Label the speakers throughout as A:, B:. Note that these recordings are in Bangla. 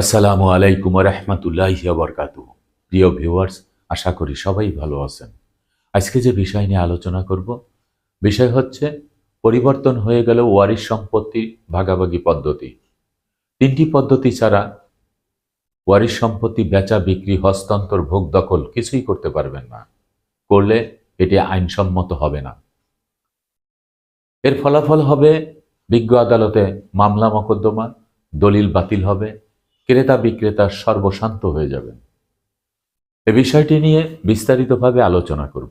A: আসসালামু আলাইকুম রহমতুল্লাহ বরকাত প্রিয় ভিউয়ার্স, আশা করি সবাই ভালো আছেন। আজকে যে বিষয় নিয়ে আলোচনা করব, বিষয় হচ্ছে পরিবর্তন হয়ে গেল ওয়ারিশ সম্পত্তি ভাগাভাগি পদ্ধতি। তিনটি পদ্ধতি ছাড়া ওয়ারিশ সম্পত্তি বেচা, বিক্রি, হস্তান্তর, ভোগ দখল কিছুই করতে পারবেন না। করলে এটি আইনসম্মত হবে না। এর ফলাফল হবে, বিজ্ঞ আদালতে মামলা, মোকদ্দমা, দলিল বাতিল হবে ক্রেতা বিক্রেতা সর্বশান্ত হয়ে যাবেন এ বিষয়টি নিয়ে বিস্তারিতভাবে আলোচনা করব।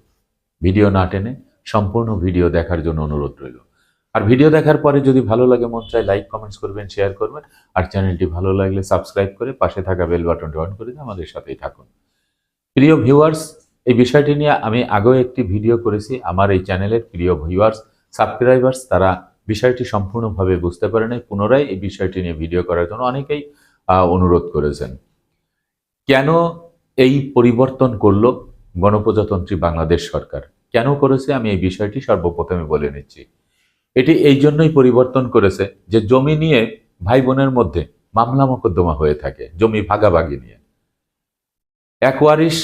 A: ভিডিও না টেনে সম্পূর্ণ ভিডিও দেখার জন্য অনুরোধ রইল। আর ভিডিও দেখার পরে যদি ভালো লাগে, মন চায় লাইক, কমেন্টস করবেন, শেয়ার করবেন। আর চ্যানেলটি ভালো লাগলে সাবস্ক্রাইব করে পাশে থাকা বেল বাটনটি অন করে আমাদের সাথেই থাকুন। প্রিয় ভিউয়ার্স, এই বিষয়টি নিয়ে আমি আগেও একটি ভিডিও করেছি। আমার এই চ্যানেলের প্রিয় ভিউয়ার্স, সাবস্ক্রাইবার্স, তারা বিষয়টি সম্পূর্ণভাবে বুঝতে পারে নাই। পুনরায় এই বিষয়টি নিয়ে ভিডিও করার জন্য অনেকেই অনুরোধ করেছেন। কেন এই পরিবর্তন করল গণপ্রজাতন্ত্রী বাংলাদেশ সরকার? কেন করেছে? আমি এই বিষয়টি সর্বপ্রথমে বলে নিচ্ছি। এটি এই জন্যই পরিবর্তন করেছে যে জমি নিয়ে ভাই বোনের মধ্যে মামলা মোকদ্দমা হয়ে থাকে, জমি ভাগাভাগি নিয়ে। এক ওয়ারিশ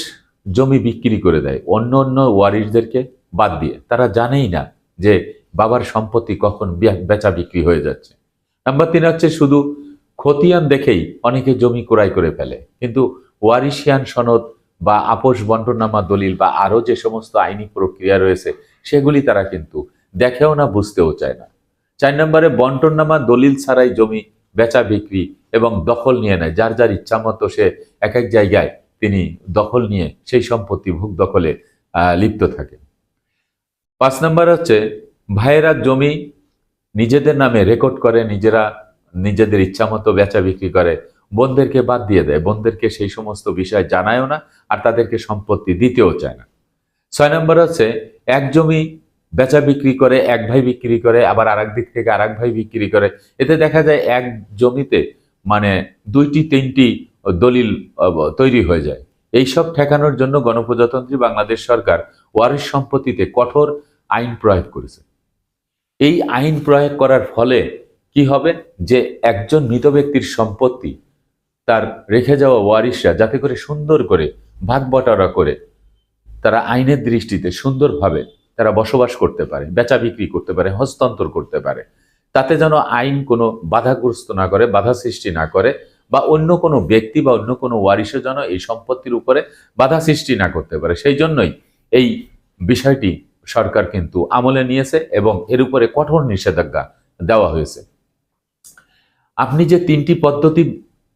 A: জমি বিক্রি করে দেয়, অন্য অন্য ওয়ারিশদেরকে বাদ দিয়ে। তারা জানেই না যে বাবার সম্পত্তি কখন বেচা বিক্রি হয়ে যাচ্ছে। নাম্বার তিন হচ্ছে শুধু খতিয়ান দেখেই অনেকে জমি ক্রয় করে ফেলে। কিন্তু ওয়ারিশিয়ান সনদ বা আপোষ বন্টনামা দলিল বা আরও যে সমস্ত আইনি প্রক্রিয়া রয়েছে, সেগুলি তারা কিন্তু দেখেও না, বুঝতেও চায় না। চার নম্বরে, বন্টননামা দলিল ছাড়াই জমি বেচা বিক্রি এবং দখল নিয়ে নেয়। যার যার ইচ্ছা মতো সে এক এক জায়গায় তিনি দখল নিয়ে সেই সম্পত্তি ভোগ দখলে লিপ্ত থাকে পাঁচ নম্বর হচ্ছে, ভাইয়েরা জমি নিজেদের নামে রেকর্ড করে, নিজেরা নিজেদের ইচ্ছা মতো বেচা বিক্রি করে বোনদেরকে বাদ দিয়ে দেয় বোনদেরকে সেই সমস্ত বিষয় জানায়ও না আর তাদেরকে সম্পত্তি দিতেও চায় না। ছয় নম্বর হচ্ছে, এক জমি বেচা বিক্রি করে, এক ভাই বিক্রি করে, আবার আরেক দিক থেকে আরেক ভাই বিক্রি করে। এতে দেখা যায় এক জমিতে মানে দুইটি, তিনটি দলিল তৈরি হয়ে যায়। এইসব ঠেকানোর জন্য গণপ্রজাতন্ত্রী বাংলাদেশ সরকার ওয়ারিশ সম্পত্তিতে কঠোর আইন প্রয়োগ করেছে। এই আইন প্রয়োগ করার ফলে কি হবে? যে একজন মৃত ব্যক্তির সম্পত্তি তার রেখে যাওয়া ওয়ারিশরা যাতে করে সুন্দর করে ভাগ বটারা করে তারা আইনের দৃষ্টিতে সুন্দরভাবে তারা বসবাস করতে পারে, বেচা বিক্রি করতে পারে, হস্তান্তর করতে পারে। তাতে যেন আইন কোনো বাধাগ্রস্ত না করে, বাধা সৃষ্টি না করে বা অন্য কোনো ব্যক্তি বা অন্য কোনো ওয়ারিশও যেন এই সম্পত্তির উপরে বাধা সৃষ্টি না করতে পারে। সেই জন্যই এই বিষয়টি সরকার কিন্তু আমলে নিয়েছে এবং এর উপরে কঠোর নিষেধাজ্ঞা দেওয়া হয়েছে। আপনি যে তিনটি পদ্ধতি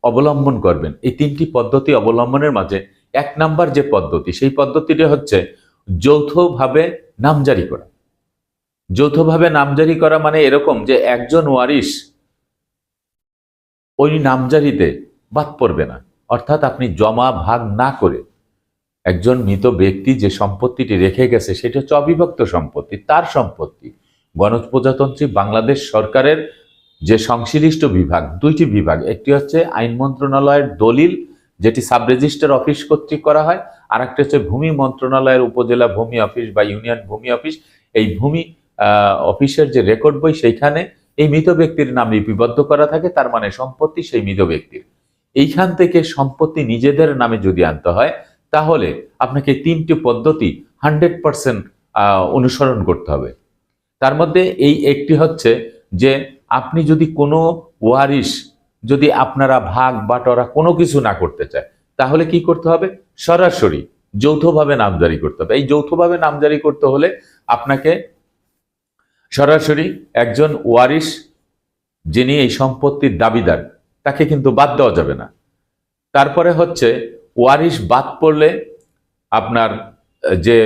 A: অবলম্বন করবেন, এই তিনটি পদ্ধতি অবলম্বনের মাঝে এক নাম্বার যে পদ্ধতি, সেই পদ্ধতিটি হচ্ছে যৌথভাবে নামজারি করা। যৌথভাবে নামজারি করা মানে এরকম যে একজন ওয়ারিশ ওই নামজারিতে বাদ পড়বে না। অর্থাৎ আপনি জমা ভাগ না করে একজন মৃত ব্যক্তি যে সম্পত্তিটি রেখে গেছে, সেটা হচ্ছে অবিভক্ত সম্পত্তি, তার সম্পত্তি। গণপ্রজাতন্ত্রী বাংলাদেশ সরকারের যে সংশ্লিষ্ট বিভাগ, দুইটি বিভাগ, একটি হচ্ছে আইন মন্ত্রণালয়ের দলিল, যেটি সাব রেজিস্টার অফিস কর্তৃক করা হয় আর একটা হচ্ছে ভূমি মন্ত্রণালয়ের উপজেলা ভূমি অফিস বা ইউনিয়ন ভূমি অফিস। এই ভূমি অফিসের যে রেকর্ড বই সেইখানে এই মৃত ব্যক্তির নাম লিপিবদ্ধ করা থাকে, তার মানে সম্পত্তি সেই মৃত ব্যক্তির। এইখান থেকে সম্পত্তি নিজেদের নামে যদি আনতে হয়, তাহলে আপনাকে তিনটি পদ্ধতি হান্ড্রেড পারসেন্ট অনুসরণ করতে হবে। তার মধ্যে এই একটি হচ্ছে যে আপনি যদি কোনো ওয়ারিশ, যদি আপনারা ভাগ বাটরা কোনো কিছু না করতে চায়, তাহলে কি করতে হবে? সরাসরি যৌথভাবে নামজারি করতে হবে। এই যৌথভাবে নামজারি করতে হলে আপনাকে সরাসরি একজন ওয়ারিশ, যিনি এই সম্পত্তির দাবিদার, তাকে কিন্তু বাদ দেওয়া যাবে না। তারপরে হচ্ছে ওয়ারিশ বাদ পড়লে আপনার যে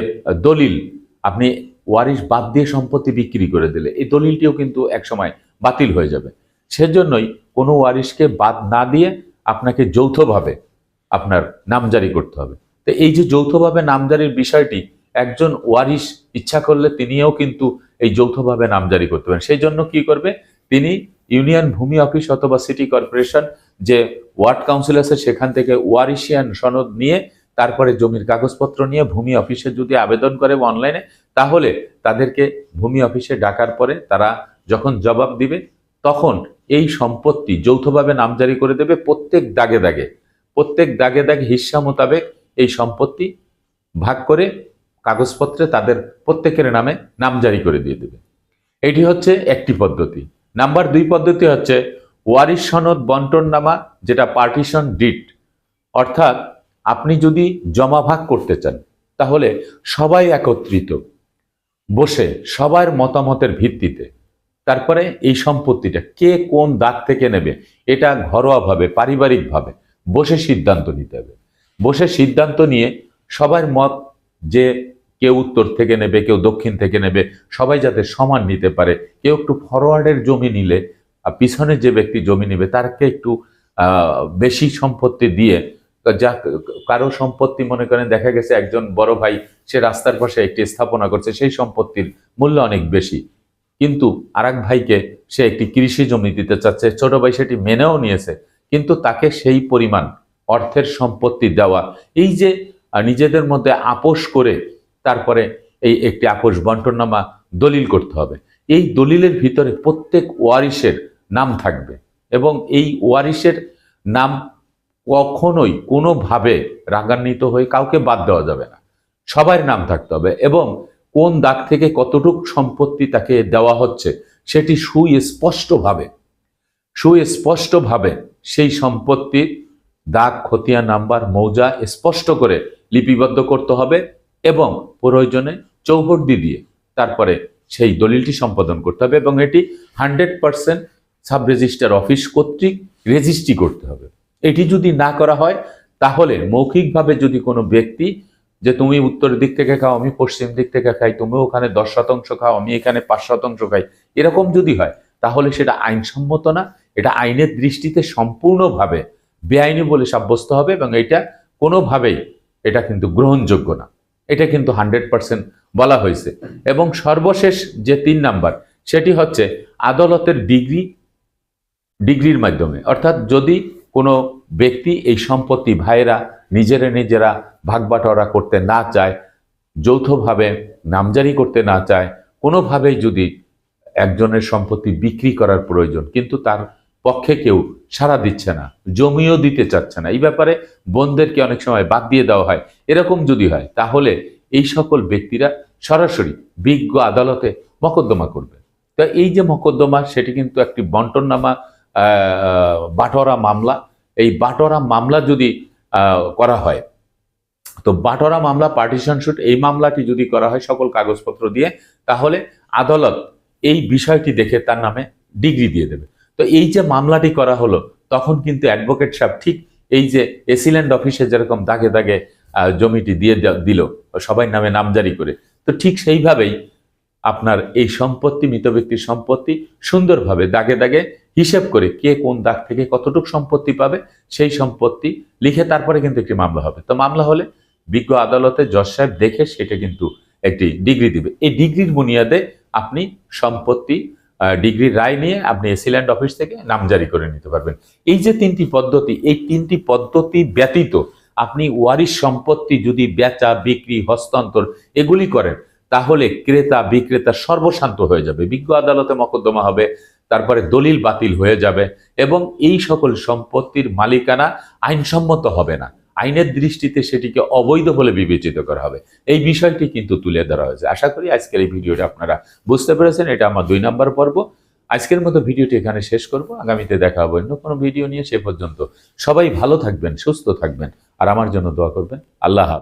A: দলিল, আপনি ওয়ারিশ বাদ দিয়ে সম্পত্তি বিক্রি করে দিলে। এই দলিলটিও কিন্তু একসময় বাতিল হয়ে যাবে। সেজন্যই কোনো ওয়ারিশকে বাদ না দিয়ে আপনাকে যৌথভাবে আপনার নামজারি করতে হবে। তো এই যে যৌথভাবে নামজারির বিষয়টি, একজন ওয়ারিশ ইচ্ছা করলে তিনিও কিন্তু এই যৌথভাবে নামজারি করতে পারেন। সেই জন্য কি করবে? তিনি ইউনিয়ন ভূমি অফিস অথবা সিটি কর্পোরেশন যে ওয়ার্ড কাউন্সিল আছে, সেখান থেকে ওয়ারিশিয়ান সনদ নিয়ে তারপরে জমির কাগজপত্র নিয়ে ভূমি অফিসে যদি আবেদন করে অনলাইনে, তাহলে তাদেরকে ভূমি অফিসে ডাকার পরে তারা যখন জবাব দিবে, তখন এই সম্পত্তি যৌথভাবে নামজারি করে দেবে প্রত্যেক দাগে দাগে। প্রত্যেক দাগে দাগে হিস্সা মোতাবেক এই সম্পত্তি ভাগ করে কাগজপত্রে তাদের প্রত্যেকের নামে নামজারি করে দিয়ে দেবে। এটি হচ্ছে একটি পদ্ধতি। নাম্বার দুই পদ্ধতি হচ্ছে ওয়ারিশ সনদ বন্টন নামা, যেটা পার্টিশন ডিট। অর্থাৎ আপনি যদি জমা ভাগ করতে চান, তাহলে সবাই একত্রিত। বসে সবার মতামতের ভিত্তিতে। তারপরে এই সম্পত্তিটা কে কোন দাগ থেকে নেবে, এটা ঘরোয়াভাবে, পারিবারিকভাবে বসে সিদ্ধান্ত নিতে হবে। বসে সিদ্ধান্ত নিয়ে সবার মত যে কেউ উত্তর থেকে নেবে, কেউ দক্ষিণ থেকে নেবে, সবাই যাতে সমান নিতে পারে। কেউ একটু ফরওয়ার্ডের জমি নিলে পিছনে যে ব্যক্তি জমি নেবে, তারকে একটু বেশি সম্পত্তি দিয়ে যা কারও সম্পত্তি মনে করেন দেখা গেছে একজন বড় ভাই, সে রাস্তার পাশে একটি স্থাপনা করছে, সেই সম্পত্তির মূল্য অনেক বেশি। কিন্তু আরেক ভাইকে সে একটি কৃষি জমি দিতে চাচ্ছে, ছোট ভাই সেটি মেনেও নিয়েছে, কিন্তু তাকে সেই পরিমাণ অর্থের সম্পত্তি দেওয়া, এই যে নিজেদের মধ্যে আপোষ করে তারপরে এই একটি আপোষ বন্টননামা দলিল করতে হবে। এই দলিলের ভিতরে প্রত্যেক ওয়ারিশের নাম থাকবে এবং এই ওয়ারিশের নাম কখনোই কোনোভাবে রাগান্বিত হয়ে কাউকে বাদ দেওয়া যাবে না। সবার নাম থাকতে হবে এবং কোন দাগ থেকে কতটুক সম্পত্তি তাকে দেওয়া হচ্ছে সেটি সুস্পষ্টভাবে সুস্পষ্টভাবে সেই সম্পত্তির দাগ খতিয়া নাম্বার, মৌজা স্পষ্ট করে লিপিবদ্ধ করতে হবে এবং প্রয়োজনে চৌহদ্দি দিয়ে তারপরে সেই দলিলটি সম্পাদন করতে হবে এবং এটি hundred percent sub register office কর্তৃক রেজিস্ট্রি করতে হবে। এটি যদি না করা হয়, তাহলে মৌখিকভাবে যদি কোনো ব্যক্তি যে তুমি উত্তর দিক থেকে খাও, আমি পশ্চিম দিক থেকে খাই, তুমি ওখানে দশ শতাংশ খাও, আমি এখানে পাঁচ শতাংশ খাই, এরকম যদি হয়, তাহলে সেটা আইনসম্মত না। এটা আইনের দৃষ্টিতে সম্পূর্ণভাবে বেআইনি বলে সাব্যস্ত হবে এবং এটা কোনোভাবেই এটা কিন্তু গ্রহণযোগ্য না। এটা কিন্তু হান্ড্রেড পার্সেন্ট বলা হয়েছে। এবং সর্বশেষ যে তিন নাম্বার, সেটি হচ্ছে আদালতের ডিগ্রি, ডিগ্রির মাধ্যমে। অর্থাৎ যদি কোনো ব্যক্তি এই সম্পত্তি ভাইয়েরা নিজেরা নিজেরা ভাগবাটোয়ারা করতে না চায় যৌথভাবে নামজারি করতে না চায় কোনোভাবেই যদি একজনের সম্পত্তি বিক্রি করার প্রয়োজন কিন্তু তার পক্ষে কেউ সাড়া দিচ্ছে না জমিও দিতে চাচ্ছে না। এই ব্যাপারে বোনদেরকে অনেক সময় বাদ দিয়ে দেওয়া হয়। এরকম যদি হয় তাহলে এই সকল ব্যক্তিরা সরাসরি বিজ্ঞ আদালতে মকদ্দমা করবে। তা এই যে মকদ্দমা সেটি কিন্তু একটি বন্টননামা আহ, বাটোয়ারা মামলা। এই বাটোয়ারা মামলা যদি করা হয়, তো বাটোয়ারা মামলা পার্টিশন শুট এই মামলাটি যদি করা হয় সকল কাগজপত্র দিয়ে, তাহলে আদালত এই বিষয়টি দেখে তার নামে ডিগ্রি দিয়ে দেবে। তো এই যে মামলাটি করা হলো, তখন কিন্তু অ্যাডভোকেট সাহেব ঠিক এই যে এসিল্যান্ড অফিসে যেরকম দাগে দাগে জমিটি দিয়ে দিল, সবাই নামে নামজারি করে, তো ঠিক সেইভাবেই আপনার এই সম্পত্তি, মৃত ব্যক্তির সম্পত্তি সুন্দরভাবে দাগে দাগে হিসেব করে কে কোন দাগ থেকে কতটুকু সম্পত্তি পাবে, সেই সম্পত্তি লিখে তারপরে কিন্তু একটি মামলা হবে। তো মামলা হলে বিজ্ঞ আদালতে জজ সাহেব দেখে সেটা কিন্তু একটি ডিগ্রি দিবে। এই ডিগ্রির বুনিয়াদে আপনি সম্পত্তি ডিগ্রির রায় নিয়ে আপনি এসিল্যান্ড অফিস থেকে নামজারি করে নিতে পারবেন। এই যে তিনটি পদ্ধতি, এই তিনটি পদ্ধতি ব্যতীত আপনি ওয়ারিশ সম্পত্তি যদি বেচা, বিক্রি, হস্তান্তর এগুলি করেন তাহলে ক্রেতা বিক্রেতা সর্বশান্ত হয়ে যাবে। বিজ্ঞ আদালতে মকদ্দমা হবে, তারপরে দলিল বাতিল হয়ে যাবে এবং এই সকল সম্পত্তির মালিকানা আইনসম্মত হবে না। আইনের দৃষ্টিতে সেটিকে অবৈধ বলে বিবেচিত করা হবে। এই বিষয়টি কিন্তু তুলে ধরা হয়েছে। আশা করি আজকের এই ভিডিওটা আপনারা বুঝতে পেরেছেন। এটা আমার দুই নম্বর পর্ব। আজকের মতো ভিডিওটি এখানে শেষ করব। আগামীতে দেখা হবে অন্য কোনো ভিডিও নিয়ে। সে পর্যন্ত সবাই ভালো থাকবেন, সুস্থ থাকবেন। আর আমার জন্য দোয়া করবেন। আল্লাহ হাফেজ।